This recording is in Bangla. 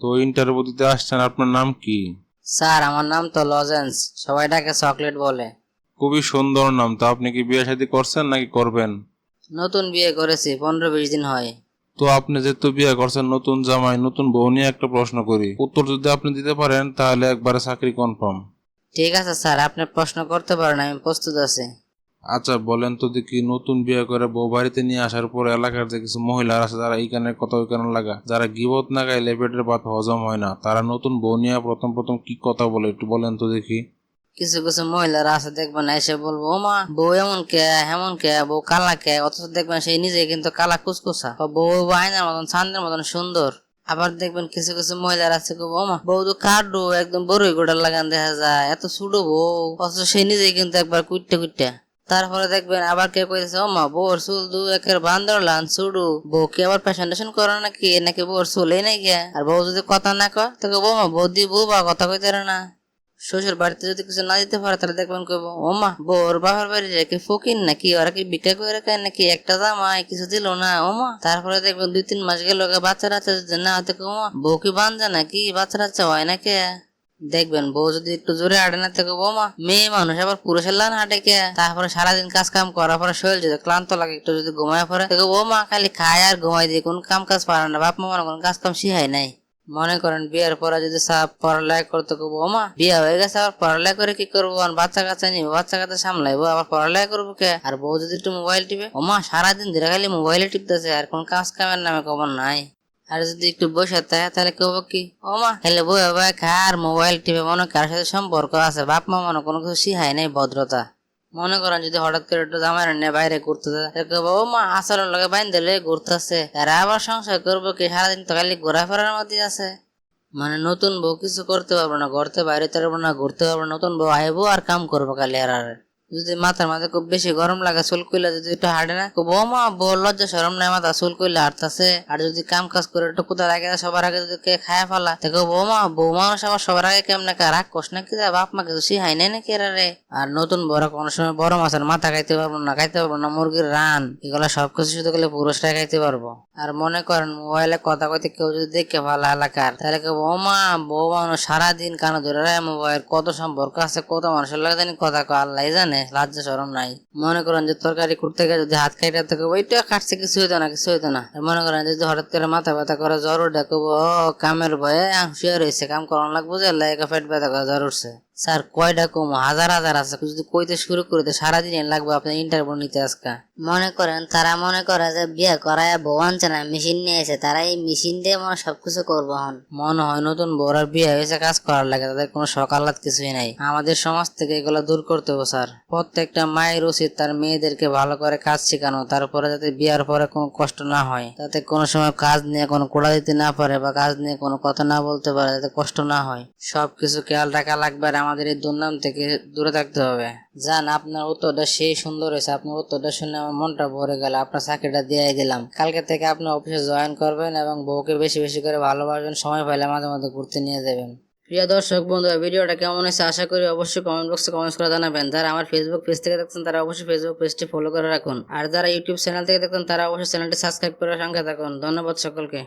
তো ইন্টারভিউ দিতে আসছেন আপনার নাম কি? স্যার আমার নাম তো লজেন্স। সবাই ডাকে চকলেট বলে। খুবই সুন্দর নাম। তো আপনি কি বিয়ে শাদী করছেন নাকি করবেন? নতুন বিয়ে করেছি পনেরো বিশ দিন হয়। তো আপনি যেহেতু বিয়ে করছেন নতুন জামাই নতুন বউ নিয়ে একটা প্রশ্ন করি। উত্তর যদি আপনি দিতে পারেন তাহলে একবারে চাকরি কনফার্ম। ঠিক আছে স্যার আপনি প্রশ্ন করতে পারেন আমি প্রস্তুত আছি। আচ্ছা বলেন তো দেখি, নতুন বিয়ে করে বউ বাড়িতে নিয়ে আসার পর এলাকার যে কিছু মহিলা আছে, যারা এইখানে কথা ওইখানে লাগা, যারা গিবত না গাইলে পেটের ভাত হজম হয় না, তারা নতুন বউ নিয়ে প্রথম প্রথম কি কথা বলে একটু বলেন তো দেখি। কিছু কিছু মহিলারা আছে, দেখবেন এসে বলব, ও মা, বউ এমন কে এমন কে, বউ কালা কে? অথচ দেখবেন সেই নিজে কিন্তু কালা কুচকুচা বউ আয়নার মতন চান্দের মতন সুন্দর। আবার দেখবেন কিছু কিছু মহিলারা আছে খুব ও মা, বউ তো কাটু একদম বড়ই গোটার লাগান দেখা যায়, এত ছোট বউ। অথচ সেই নিজে কিন্তু একবার কুইটে কুইটে। তারপরে দেখবেন আবার কেউ কইতেছে, ও মা বউর চুল দু একের বান্দর, লান চুড়ু। বউ কি আবার প্রেসেন্টেশন করে নাকি? নাকি বউর চুলেই নাই গিয়া? আর বউ যদি কথা না কয়, তোকে বউ মা, বউ দি বউ বা কথা কইতে না। শ্বশুর বাড়িতে যদি কিছু না দিতে পারে, তাহলে দেখবেন কইব, ও মা বউর বাবার বাড়ি রে কি ফকির নাকি? ওরা কি ভিক্ষা করে খায় নাকি? একটা জামাই, কিছু দিল না, ও মা। তারপরে দেখবেন দুই তিন মাস গেল বাচ্চা রাচ্চা যদি না হতে ও মা, বউ কি বান্ধা নাকি? বাচ্চা রাচ্চা হয় নাকি? দেখবেন, বউ যদি একটু জোরে হাঁটে না থেকে বউ মা মেয়ে মানুষ, আবার পুরুষের লান হাঁটে কে? তারপরে সারাদিন কাজ কাম করার পরে শরীর যদি ক্লান্ত লাগে, একটু যদি ঘুমায় পরে থেকে ও মা খালি খায় আর ঘুমাই দিয়ে কোন কাম কাজ পারে না, বাপ মা কোন কাজ কাম শিখাই নাই। মনে করেন বিয়ের পরে যদি সাপ পড়ালেখা করতে কবো মা বিয়ে হয়ে গেছে, আবার পড়ালেখা করে কি করব? আর বাচ্চা কাচ্চা নিবো বাচ্চা কাচ্চা সামলাইবো, আবার পড়ালেখা করব কে? আর বউ যদি একটু মোবাইল টিপে ও মা সারাদিন ধরে খালি মোবাইলে টিপতেছে, আর কোন কাজ কামের নামে খবর নাই। আর যদি একটু বসে থাকে তাহলে কেউ কি? ও মা খেলে বই খায় আর মোবাইল টিপে মনে কার সাথে সম্পর্ক আছে? বাপ মা মনে কোনো কিছু শিখায় নাই ভদ্রতা। মনে করেন যদি হঠাৎ করে একটু জামাই নিয়ে বাইরে ঘুরতে যায় তাহলে ও মা আসলের লগে বাইন দিলে ঘুরতেছে। এরা আবার সংসার করব কি? সারাদিন তো খালি ঘোরাফেরার মধ্যে আছে। মানে নতুন বউ কিছু করতে পারব না ঘরতে বাইরে পারব না ঘুরতে পারব না নতুন বউ আইবো আর কাম করব খালি আর। যদি মাথার মাঝে খুব বেশি গরম লাগে, চুল কইলা যদি একটু হাঁটে না, খুব মা বউ লজ্জা সরম নাই মাথা চুল কইলা হাঁটতেছে। আর যদি কাম কাজ করে একটু কোথাও লাগে সবার আগে যদি কে খায় ফেলা দেখো বউ মা বউ মানুষ আবার সবার আগে কেমন কে, রাগ কষ নাকি যায় বাপ মা কিছু শিহাই নাই নাকি রে? আর নতুন বড়, কোনো সময় বড় মাছের মাথা খাইতে পারব না, খাইতে পারব না, মুরগির রান, এগুলো সবকিছু শুধু গেলে পুরুষরা খাইতে পারব। আর মনে করেন, মোবাইলে কথা কইতে কেউ যদি দেখে ভালো এলাকার, তাহলে কেউ ও মা বউ মানুষ সারাদিন কানে ধরে মোবাইল, কত সম্পর্ক আছে, কত মানুষের লাগে জানি কথা আল্লাহ জানে। লজ্জা সরম নাই। মনে করেন যে তরকারি করতে গিয়ে যদি হাত খাইটা থেকে ওইটা কাটছে, কিছু হইতো না, কিছু হইতো না। মনে করেন যদি হঠাৎ করে মাথা ব্যথা করে, জ্বর উঠে কব ও, কামের ভয়ে শুয়ে রয়েছে, কাম করানো লাগবো যে? লাগে পেট ব্যথা করে, জ্বর উঠছে। স্যার কয়টা কম? হাজার হাজার আছে। যদি কইতে শুরু করে তো সারাদিন লাগবে আপনার ইন্টারভিউ নিতে আজকা। মনে করেন, তারা মনে করে যে বিয়ে করায় বউ আনছে না মেশিন নিয়ে এসে তারা এই মেশিন দিয়ে মনে সবকিছু করব হন মনে হয় নতুন বউরার বিয়ে হয়েছে, কাজ করার লাগে, তাদের কোনো সকালাত কিছুই নাই। আমাদের সমাজ থেকে এগুলো দূর করতে হবে, স্যার। প্রত্যেকটা মায়ের উচিত তার মেয়েদেরকে ভালো করে কাজ শেখানো, তারপরে যাতে বিয়ার পরে কোনো কষ্ট না হয়। যাতে কোনো সময় কাজ নিয়ে কোনো কোড়া দিতে না পারে বা কাজ নিয়ে কোনো কথা না বলতে পারে, যাতে কষ্ট না হয়। সবকিছু খেয়াল রাখা লাগবে আর আমাদের এই দুর্নাম থেকে দূরে থাকতে হবে। জান, আপনার উত্তরটা সেই সুন্দর হয়েছে। আপনার উত্তরটা শুনে আমার মনটা ভরে গেল। আপনার চাকরিটা দিয়ে দিলাম। কালকে থেকে আপনি অফিসে জয়েন করবেন এবং বউকে বেশি বেশি করে ভালোবাসবেন, সময় পাইলে মাঝে মাঝে ঘুরতে নিয়ে যাবেন। প্রিয় দর্শক বন্ধু ভিডিওটা কেমন হয়েছে আশা করি অবশ্যই কমেন্ট বক্সে কমেন্ট করে জানাবেন। যারা আমার ফেসবুক পেজ থেকে দেখছেন, তারা অবশ্যই ফেসবুক পেজটি ফলো করে রাখুন। আর যারা ইউটিউব চ্যানেল থেকে দেখছেন, তারা অবশ্যই চ্যানেলটি সাবস্ক্রাইব করে সঙ্গে থাকুন। ধন্যবাদ সকলকে।